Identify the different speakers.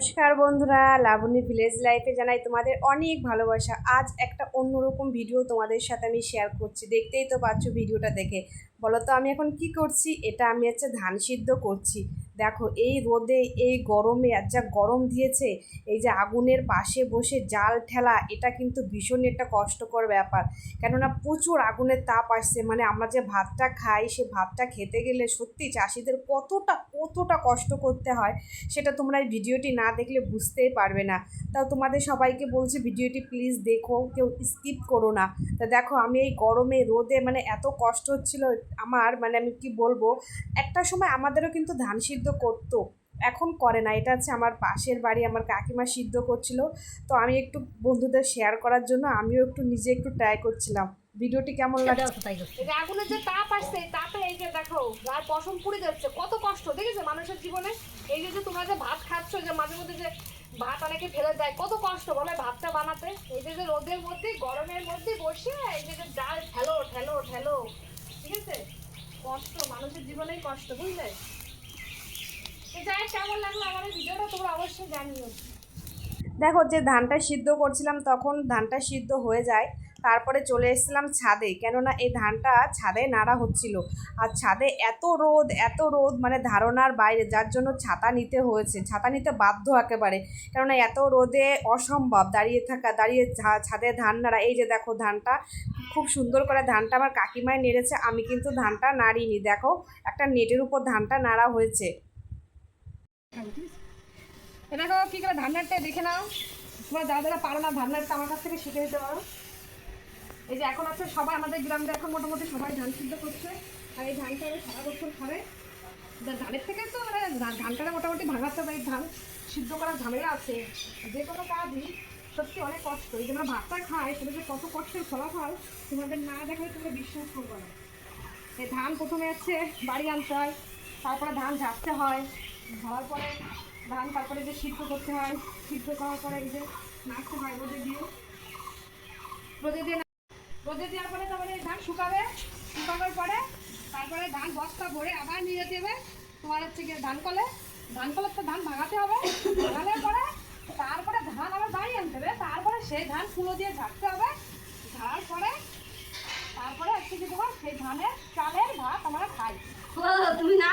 Speaker 1: নমস্কার বন্ধুরা লাবণী ভিলেজ লাইফে জানাই তোমাদের অনেক ভালোবাসা। আজ একটা অন্যরকম ভিডিও তোমাদের সাথে আমি শেয়ার করছি। দেখতেই তো পাচ্ছ ভিডিওটা দেখে। বলো তো আমি এখন কি করছি? এটা আমি হচ্ছে ধান সিদ্ধ করছি। দেখো, এই রোদে, এই গরমে আর যা গরম দিয়েছে, এই যে আগুনের পাশে বসে জাল ঠেলা, এটা কিন্তু ভীষণ একটা কষ্টকর ব্যাপার। কেননা প্রচুর আগুনের তাপ আসছে মানে আমরা যে ভাতটা খাই, সে ভাতটা খেতে গেলে সত্যি চাষিদের কতটা কতটা কষ্ট করতে হয়, সেটা তোমরা এই ভিডিওটি না দেখলে বুঝতেই পারবে না। তাও তোমাদের সবাইকে বলছি, ভিডিওটি প্লিজ দেখো, কেউ স্কিপ করো না। তা দেখো, আমি এই গরমে, রোদে মানে এত কষ্ট হচ্ছিল আমার মানে আমি কি বলব, একটা সময় আমাদেরও কিন্তু ধান সিদ্ধ করতো। এখন করে না। এটা হচ্ছে আমার পাশের বাড়ি আমার কাকিমা সিদ্ধ করছিল। তো আমি একটু বন্ধুদের শেয়ার করার জন্য আমিও একটু নিজে একটু ট্রাই করছিলাম। ভিডিওটি কেমন লাগছে?
Speaker 2: যে আগুনের যে তাপ আসছে এই তাপে এই যে দেখো গায়ে পশম পুড়ে যাচ্ছে কত কষ্ট। দেখেছ মানুষের জীবনে? এই যে তোমরা যে ভাত খাচ্ছ যে মাঝে মধ্যে যে ভাত অনেকে ফেলে দেয় কত কষ্ট। বলে ভাতটা বানাতে। এই যে রোদের মধ্যে গরমের মধ্যে বসে এই যে ডাল ঠেলো ঠেলো ঠেলো। ঠিক আছে? কষ্ট মানুষের জীবনেই কষ্ট বুঝলে?
Speaker 1: দেখো, যে ধানটা সিদ্ধ করছিলাম, তখন ধানটা সিদ্ধ হয়ে যায়। তারপরে চলে এসেছিলাম ছাদে, কেননা এই ধানটা ছাদে নাড়া হচ্ছিল। আর ছাদে এত রোদ এত রোদ মানে ধারণার বাইরে, যার জন্য ছাতা নিতে হয়েছে। ছাতা নিতে বাধ্য একেবারে, কেননা এত রোদে অসম্ভব দাঁড়িয়ে থাকা, দাঁড়িয়ে ছাদে ধান নাড়া। এই যে দেখো, ধানটা খুব সুন্দর করে, ধানটা আমার কাকিমায় নেড়েছে, আমি কিন্তু ধানটা নাড়িনি। দেখো, একটা নেটের উপর ধানটা নাড়া হয়েছে।
Speaker 2: দেখো কি করে ধান দেখে নাও। তোমার যারা যারা পারো না ধান আমার কাছ থেকে শিখে নিতে পারো। এই যে এখন আছে সবাই আমাদের গ্রামে এখন মোটামুটি সবাই ধান সিদ্ধ করছে। আর এই ধানটা সারা বছর খাবে ধানের থেকে তো মানে ধানটা মোটামুটি ভাঙাতে হবে ধান সিদ্ধ করার ঝামেলা আছে। যে কোনো কাজই সত্যি অনেক কষ্ট। এই যে আমরা ভাতটা খাই, সেটা যে কত কষ্টের ফলাফল, তোমাদের না দেখালে তোমরা বিশ্বাস করবে না। এই ধান প্রথমে হচ্ছে বাড়ি আনতে হয়, তারপরে ধান ঝাড়তে হয়। ঝাড়ার পরে ধান, তারপরে যে সিদ্ধ করতে হয়, সিদ্ধ করার পরে এই যে নাড়তে হয় রোদে দিয়ে। রোদে দিয়ে রোদে দেওয়ার পরে তারপরে ধান শুকাবে। শুকাবার পরে তারপরে ধান বস্তা ভরে আবার নিয়ে হবে। তোমার হচ্ছে গিয়ে ধান কলে। ধান কলের তো ধান ভাঙাতে হবে। ভাঙানোর পরে তারপরে ধান আবার বাড়ি আনতে হবে। তারপরে সেই ধান ফুলো দিয়ে ঝাড়তে হবে। ঝাড়ার পরে তারপরে হচ্ছে কি তোমার সেই ধানের চালের ভাত আমরা খাই।
Speaker 3: তুমি না